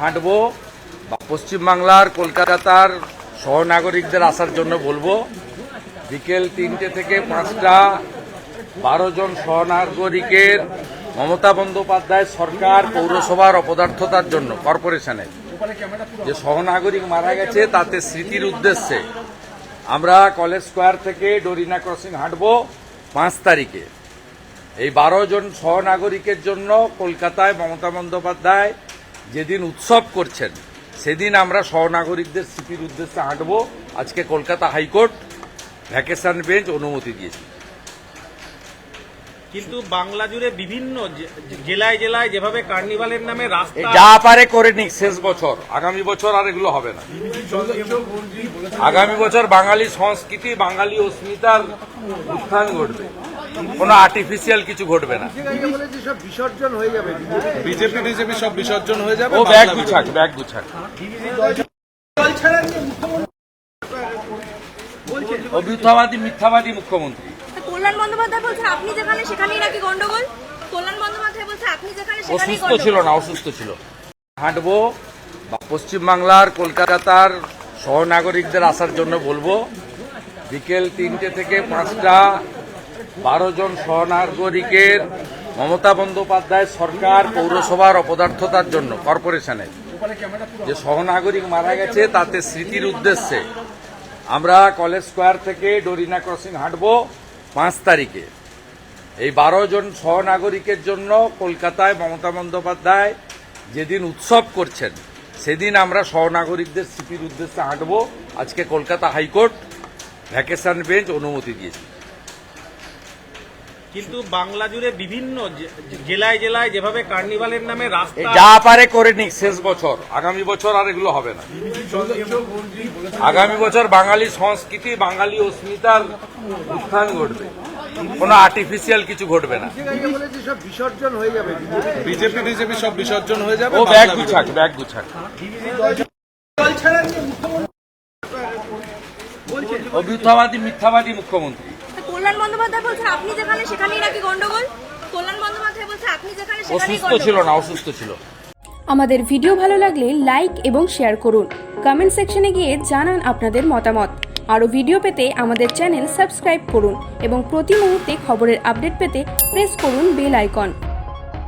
হাঁটবো বা পশ্চিমবাংলার কলকাতার সহনাগরিকদের আসার জন্য বলব, বিকেল তিনটে থেকে পাঁচটা, বারো জন সহনাগরিকের মমতা বন্দ্যোপাধ্যায় সরকার পৌরসভার অপদার্থতার জন্য কর্পোরেশনের যে সহনাগরিক মারা গেছে, তাতে স্মৃতির উদ্দেশ্যে আমরা কলেজ স্কোয়ার থেকে ডরিনা ক্রসিং হাঁটবো পাঁচ তারিখে। এই বারো জন সহনাগরিকের জন্য কলকাতায় মমতা বন্দ্যোপাধ্যায় যেদিন উৎসব করছেন সেদিন আমরা সহনাগরিকদের স্মৃতির উদ্দেশ্যে হাঁটবো। আজকে কলকাতা হাইকোর্ট ভ্যাকেশন বেঞ্চ অনুমতি দিয়েছে। কিন্তু বাংলা জুড়ে বিভিন্ন জেলায় জেলায় যেভাবে কার্নিভালের নামে রাস্তা যা পারে করে নিক শেষ বছর। আগামী বছর আর এগুলো হবে না। আগামী বছর বাঙালি সংস্কৃতি বাঙালি অস্মিতার উত্থান ঘটবে। কোনো আর্টিফিশিয়াল কিছু ঘটবে না। জায়গায় বলেছে সব বিসর্জন হয়ে যাবে বিজেপি টিজেপি সব বিসর্জন হয়ে যাবে ও ব্যাগ গুছাক ব্যাগ গুছাক। ও মিথ্যাবাদী মিথ্যাবাদী মুখ্যমন্ত্রী। কল্যাণ বন্দ্যোপাধ্যায় বলছে আপনি যেখানে সেখানেই নাকি গন্ডগোল? কল্যাণ বন্দ্যোপাধ্যায় বলছে আপনি যেখানে সেখানেই অসুস্থ ছিল না অসুস্থ ছিল। হাঁটবো বা পশ্চিমবাংলার কলকাতার সহনাগরিকদের আসার জন্য বলব বিকেল তিনটে থেকে পাঁচটা বারো জন সহনাগরিকের মমতা বন্দ্যোপাধ্যায় সরকার পৌরসভার অপদার্থতার জন্য কর্পোরেশনে যে সহনাগরিক মারা গেছে, তাতে স্মৃতির উদ্দেশ্যে আমরা কলেজ স্কোয়ার থেকে ডরিনা ক্রসিং হাঁটব পাঁচ তারিখে। এই বারো জন সহনাগরিকের জন্য কলকাতায় মমতা বন্দ্যোপাধ্যায় যেদিন উৎসব করছেন, সেদিন আমরা সহনাগরিকদের স্মৃতির উদ্দেশ্যে হাঁটবো। আজকে কলকাতা হাইকোর্ট ভ্যাকেশন বেঞ্চ অনুমতি দিয়েছে। কিন্তু বাংলা জুড়ে বিভিন্ন জেলায় জেলায় যেভাবে কার্নিভালের নামে রাস্তা যা পারে করে নিক শেষ বছর। আগামী বছর আর এগুলো হবে না। আগামী বছর বাঙালি সংস্কৃতি বাঙালি অস্মিতার উত্থান ঘটবে। কোনো আর্টিফিশিয়াল কিছু ঘটবে না। বিসর্জন হয়ে যাবে বিজেপি টিজেপি সব বিসর্জন হয়ে যাবে ও ব্যাগ গুছাক ব্যাগ গুছাক। ও মিথ্যাবাদী মিথ্যাবাদী মুখ্যমন্ত্রী। কল্যাণ বন্দ্যোপাধ্যায় বলছেন আপনি যেখানে সেখানেই নাকি গন্ডগোল? কল্যাণ বন্দ্যোপাধ্যায় বলছে আপনি যেখানে সেখানেই অসুস্থ ছিল না অসুস্থ ছিল। আমাদের ভিডিও ভালো লাগলে লাইক এবং শেয়ার করুন। কমেন্ট সেকশনে গিয়ে জানান আপনাদের মতামত। আরও ভিডিও পেতে আমাদের চ্যানেল সাবস্ক্রাইব করুন এবং প্রতি মুহূর্তে খবরের আপডেট পেতে প্রেস করুন বেল আইকন।